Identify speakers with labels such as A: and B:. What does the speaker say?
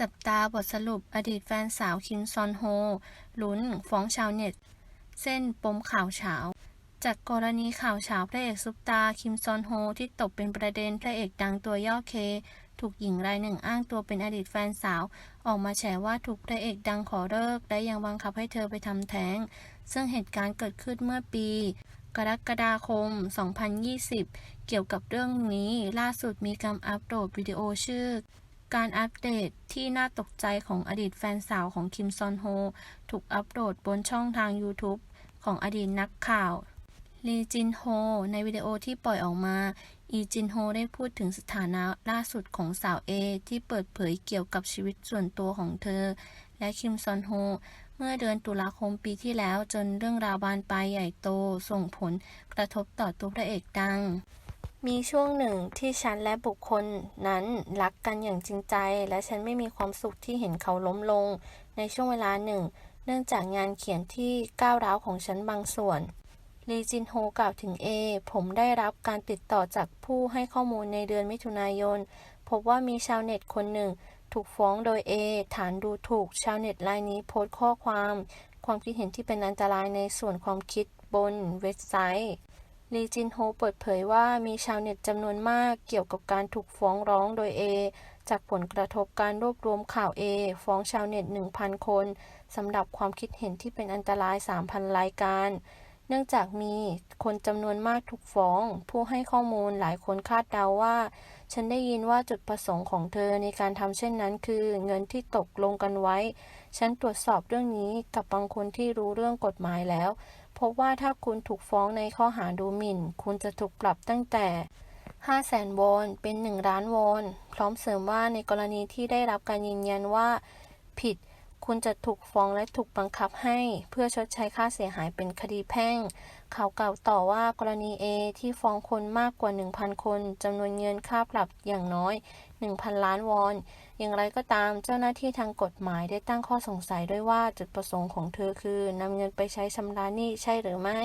A: จับตาบทสรุปอดีตแฟนสาวคิมซอนโฮลุ้นฟ้องชาวเน็ต เส้นปมข่าวเฉาจากกรณีข่าวเฉาพระเอกซุปตา คิมซอนโฮที่ตกเป็นประเด็นพระเอกดังตัวย่อเค ถูกหญิงรายหนึ่งอ้างตัวเป็นอดีตแฟนสาว ออกมาแฉว่าถูกพระเอกดังขอเลิก และยังบังคับให้เธอไปทำแท้ง ซึ่งเหตุการณ์เกิดขึ้นเมื่อปีกรกฎาคม 2020 เกี่ยวกับเรื่องนี้ล่าสุดมีการอัปโหลดวิดีโอชื่อ การอัปเดตที่น่าตกใจของอดีตแฟนสาวของคิมซอนโฮ ถูกอัปโหลดบนช่องทาง YouTube ของอดีตนักข่าวลีจินโฮ ในวิดีโอที่ปล่อยออกมา อีจินโฮได้พูดถึงสถานะล่าสุดของสาวเอ ที่เปิดเผยเกี่ยวกับชีวิตส่วนตัวของเธอ และคิมซอนโฮ เมื่อเดือนตุลาคมปีที่แล้วจนเรื่องราวบานปลายใหญ่โตส่งผลกระทบต่อตัวพระเอกดัง มีช่วงหนึ่งที่ฉันและบุคคลนั้นรักกันอย่างจริงใจ และฉันไม่มีความสุขที่เห็นเขาล้มลง ในช่วงเวลาหนึ่ง เนื่องจากงานเขียนที่ก้าวร้าวของฉันบางส่วนลีจินโฮกล่าวถึงเอผมได้รับการติดต่อจากผู้ให้ข้อมูลในเดือนมิถุนายน พบว่ามีชาวเน็ตคนหนึ่ง ถูกฟ้องโดยเอฐานดูถูกชาวเน็ตรายนี้โพสต์ข้อความ ความคิดเห็นที่เป็นอันตรายในส่วนความคิดบนเว็บไซต์ ลีจินโฮเปิดเผยว่ามีชาวเน็ตจำนวนมากเกี่ยวกับการถูกฟ้องร้องโดยเอจากผลกระทบการรวบรวมข่าวเอฟ้องชาวเน็ต 1,000 คนสำหรับความคิดเห็นที่เป็นอันตราย 3,000 รายการ เนื่องจากมีคนจำนวนมากถูกฟ้อง ผู้ให้ข้อมูลหลายคนคาดเดาว่า ฉันได้ยินว่าจุดประสงค์ของเธอในการทำเช่นนั้นคือเงินที่ตกลงกันไว้ ฉันตรวจสอบเรื่องนี้กับบางคนที่รู้เรื่องกฎหมายแล้ว พบว่าถ้าคุณถูกฟ้องในข้อหาดูหมิ่น คุณจะถูกปรับตั้งแต่5แสนวอนเป็น 1 ล้านวอน พร้อมเสริมว่าในกรณีที่ได้รับการยืนยันว่า ผิด คุณจะถูกฟ้องและถูกบังคับให้ เพื่อชดใช้ค่าเสียหายเป็นคดีแพ่ง เขากล่าวต่อว่ากรณีเอที่ฟ้องคนมากกว่า 1,000 คนจำนวนเงินค่าปรับอย่างน้อย 1,000 ล้านวอน อย่างไรก็ตามเจ้าหน้าที่ทางกฎหมายได้ตั้งข้อสงสัยด้วยว่าจุดประสงค์ของเธอคือนำเงินไปใช้ชำระหนี้ใช่หรือไม่